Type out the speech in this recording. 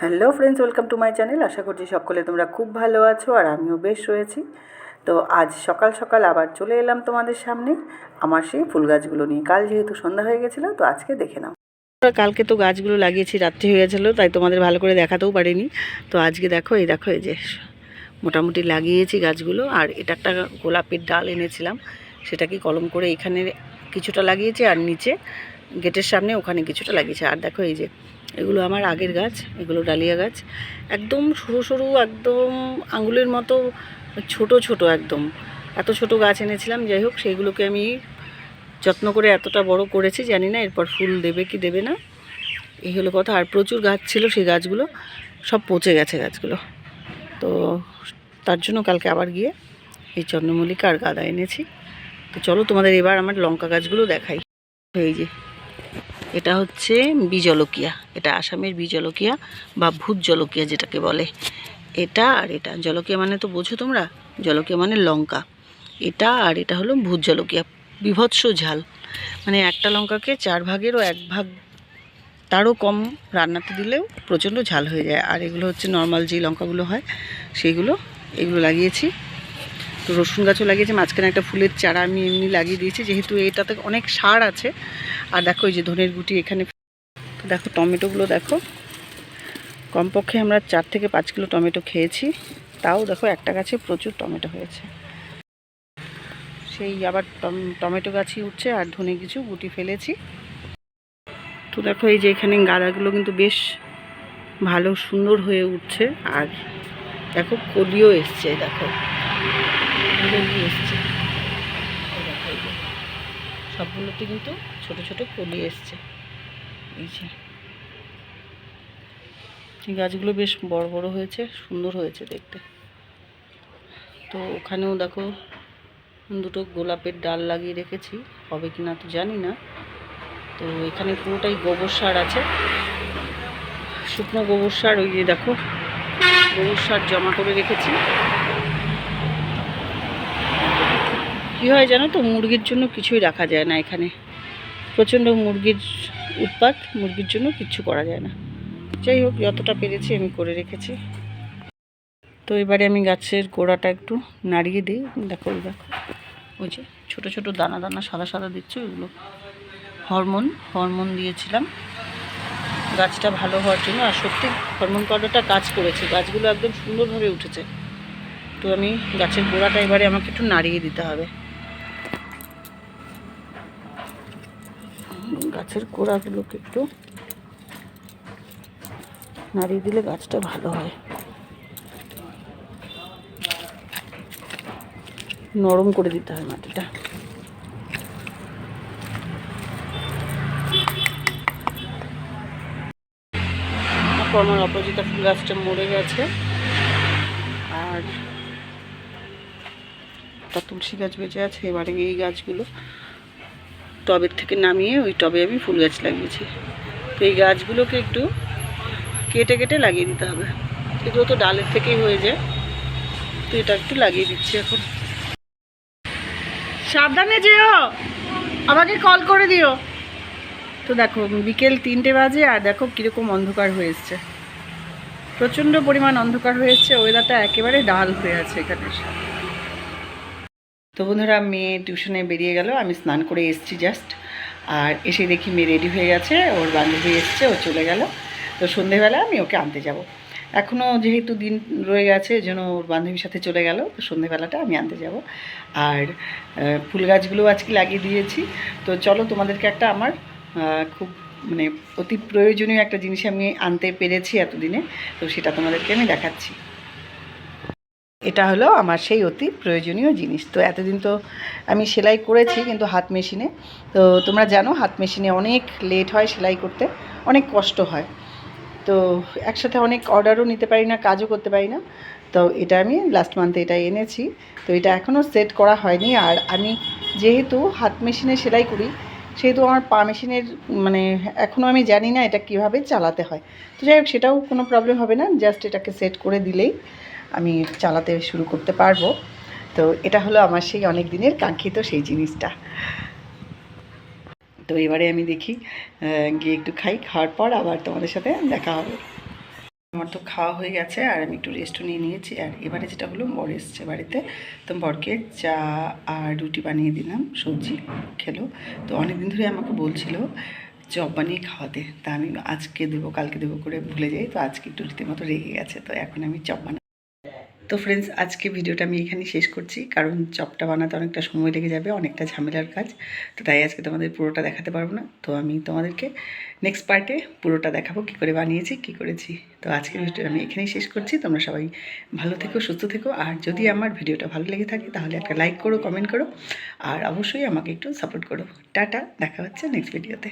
Hello friends, welcome to my channel. আশা করছি সকলে তোমরা খুব ভালো আছো আর আমিও বেশ রয়েছি। তো আজ সকাল সকাল আবার চলে এলাম তোমাদের সামনে। আমার সেই ফুল গাছগুলো নিয়ে। কাল যেহেতু সন্ধ্যা হয়ে গেছিল, তো আজকে দেখে নাও। কালকে তো গাছগুলো লাগিয়েছি, রাত্রি হয়ে গেছিল, তাই তোমাদের ভালো করে দেখাতেও পারিনি। তো আজকে দেখো, এই দেখো, এই যে মোটামুটি লাগিয়েছি গাছগুলো। আর এটা একটা গোলাপের ডাল এনেছিলাম। সেটাকে কলম করে এখানে কিছুটা লাগিয়েছি, আর নিচে গেটের সামনে ওখানে কিছুটা লাগিয়েছে। আর দেখো, এই যে এগুলো আমার আগের গাছ, এগুলো ডালিয়া গাছ। একদম সরু সরু, একদম আঙুলের মতো, ছোট ছোট একদম। এত ছোট গাছ এনেছিলাম, যাই হোক, সেইগুলোকে আমি যত্ন করে এতটা বড় করেছি, জানি না এরপর ফুল দেবে কি দেবে না। এই হলো কথা, আর প্রচুর গাছ ছিল সেই গাছগুলো, সব পচে গেছে গাছগুলো। তো তার জন্য কালকে আবার গিয়ে এই চন্দ্রমল্লিকা আর গাঁদা এনেছি। তো চলো তোমাদের এবার আমার লঙ্কা গাছগুলো দেখাই। এই যে। এটা হচ্ছে বিজলকিয়া। এটা আসামের বিজলকিয়া বা ভূত জলকিয়া যেটাকে বলে। এটা আর এটা, জলকিয়া মানে তো বোঝো তোমরা? জলকিয়া মানে লঙ্কা। এটা আর এটা হলো ভূত জলকিয়া, বিভৎস ঝাল। মানে একটা লঙ্কাকে চার ভাগেরও এক ভাগ, তারও কম রান্নাতে দিলেও প্রচণ্ড ঝাল হয়ে যায়। আর এগুলো হচ্ছে নর্মাল যে লঙ্কাগুলো হয়, সেইগুলো, এগুলো লাগিয়েছি। তো রসুন গাছও লাগিয়েছি, মাঝখানে একটা ফুলের চারা আমি এমনি লাগিয়ে দিয়েছি। যেহেতু এটাতে অনেক সার আছে আর দেখো এই যে ধনের গুটি এখানে। দেখো টমেটোগুলো দেখো। কমপক্ষে আমরা চার থেকে পাঁচ কিলো টমেটো খেয়েছি। তাও দেখো একটা গাছে প্রচুর টমেটো হয়েছে। সেই আবার টম- টমেটো গাছই উঠছে আর ধনে কিছু গুটি ফেলেছি। তো দেখো এই যে এখানে গাঁদাগুলো কিন্তু বেশ ভালো সুন্দর হয়ে উঠছে। আর দেখো কলিও এসছে, দেখো। এসছে। সবগুলোতে কিন্তু ছোট ছোট কলি এসছে। এই যে। এই গাছগুলো বেশ বড় বড় হয়েছে, সুন্দর হয়েছে দেখতে। তো ওখানেও দেখো, দুটো গোলাপের ডাল লাগিয়ে রেখেছি। হবে কি না তো জানি না। তো এখানে পুরোটাই গোবর সার আছে। শুকনো গোবর সার, ওই যে দেখো, গোবর সার জমা করে রেখেছি। কী হয় জানো তো, মুরগির জন্য কিছুই রাখা যায় না এখানে। প্রচণ্ড মুরগির উৎপাত, মুরগির জন্য কিচ্ছু করা যায় না। যাই হোক, যতটা পেরেছি আমি করে রেখেছি। তো এবারে আমি গাছের গোড়াটা একটু নাড়িয়ে দিই। দেখো দেখো। ওই যে ছোটো ছোটো দানা দানা সাদা সাদা দিচ্ছে, ওইগুলো হরমোন হরমোন দিয়েছিলাম। গাছটা ভালো হওয়ার জন্য। আর সত্যি হরমোন পাউডারটা কাজ করেছে। গাছগুলো একদম সুন্দরভাবে উঠেছে। তো আমি গাছের গোড়াটা এবারে আমাকে একটু নাড়িয়ে দিতে হবে। গাছের গোড়াগুলোকে একটু নাড়িয়ে দিলে গাছটা ভালো হয়। নরম করে দিতে হয় মাটিটা। আমার অপরাজিতা ফুল গাছটা মরে গেছে। আর একটা তুলসী গাছ বেঁচে আছে, এবারে এই গাছগুলো টবের থেকে নামিয়ে ওই টবে আমি ফুল গাছ লাগিয়েছি। তো এই গাছগুলোকে একটু কেটে কেটে লাগিয়ে দিতে হবে। এগুলো তো ডালের থেকেই হয়ে যায়, তো এটা একটু লাগিয়ে দিচ্ছি এখন। সাবধানে যেও! আমাকে কল করে দিও। তো দেখো, বিকেল তিনটে বাজে আর দেখো কীরকম অন্ধকার হয়ে প্রচণ্ড পরিমাণ অন্ধকার হয়ে এসছে ওয়েদারটা একেবারে ডাল হয়ে আছে এখানে। তো বন্ধুরা, মেয়ে টিউশনে বেরিয়ে গেল। আমি স্নান করে এসেছি জাস্ট আর এসে দেখি মেয়ে রেডি হয়ে গেছে, ওর বান্ধবী এসছে, ও চলে গেল। তো সন্ধেবেলা আমি ওকে আনতে যাব। এখনও যেহেতু দিন রয়ে গেছে জন্য ওর বান্ধবীর সাথে চলে গেল। তো সন্ধেবেলাটা আমি আনতে যাব। আর ফুল গাছগুলো আজকে লাগিয়ে দিয়েছি। তো চলো তোমাদেরকে একটা আমার খুব মানে অতি প্রয়োজনীয় একটা জিনিস আমি আনতে পেরেছি এতদিনে। তো সেটা তোমাদেরকে আমি দেখাচ্ছি। এটা হলো আমার সেই অতি প্রয়োজনীয় জিনিস। তো এতদিন তো আমি সেলাই করেছি কিন্তু হাত মেশিনে। তো তোমরা জানো হাত মেশিনে অনেক লেট হয় সেলাই করতে, অনেক কষ্ট হয়। তো একসাথে অনেক অর্ডারও নিতে পারি না, কাজও করতে পারি না। তো এটা আমি লাস্ট মান্থে এটা এনেছি। তো এটা এখনও সেট করা হয়নি আর আমি যেহেতু হাত মেশিনে সেলাই করি, সেহেতু আমার পা মেশিনের মানে এখনও আমি জানি না এটা কীভাবে চালাতে হয়। তো যাই হোক, সেটাও কোনো প্রবলেম হবে না জাস্ট এটাকে সেট করে দিলেই। আমি চালাতে শুরু করতে পারব। তো এটা হলো আমার সেই অনেক দিনের কাঙ্ক্ষিত সেই জিনিসটা। তো এবারে আমি দেখি গিয়ে একটু খাই, খাওয়ার পর আবার তোমাদের সাথে দেখা হবে। আমার তো খাওয়া হয়ে গেছে আর আমি একটু রেস্টও নিয়ে নিয়েছি। আর এবারে যেটা হলো, বর এসছে বাড়িতে। তো বরকে চা আর রুটি বানিয়ে দিলাম, সবজি খেলো। তো অনেক দিন ধরে আমাকে বলছিল চপ বানিয়ে খাওয়াতে। তা আমি আজকে দেবো, কালকে দেবো করে ভুলে যাই। তো আজকে একটু রীতিমতো রেগে গেছে। তো এখন আমি চপ বানাই তো ফ্রেন্ডস আজকে ভিডিওটা আমি এখানেই শেষ করছি, কারণ চপটা বানাতে অনেকটা সময় লেগে যাবে, অনেকটা ঝামেলার কাজ। তো তাই আজকে তোমাদের পুরোটা দেখাতে পারব না। তো আমি তোমাদেরকে নেক্সট পার্টে পুরোটা দেখাবো, কী করে বানিয়েছি, কী করেছি। তো আজকের ভিডিওটা আমি এখানেই শেষ করছি। তোমরা সবাই ভালো থেকো, সুস্থ থেকো। আর যদি আমার ভিডিওটা ভালো লেগে থাকে, তাহলে একটা লাইক করো কমেন্ট করো। আর অবশ্যই আমাকে একটু সাপোর্ট করো। টাটা, দেখা হচ্ছে নেক্সট ভিডিওতে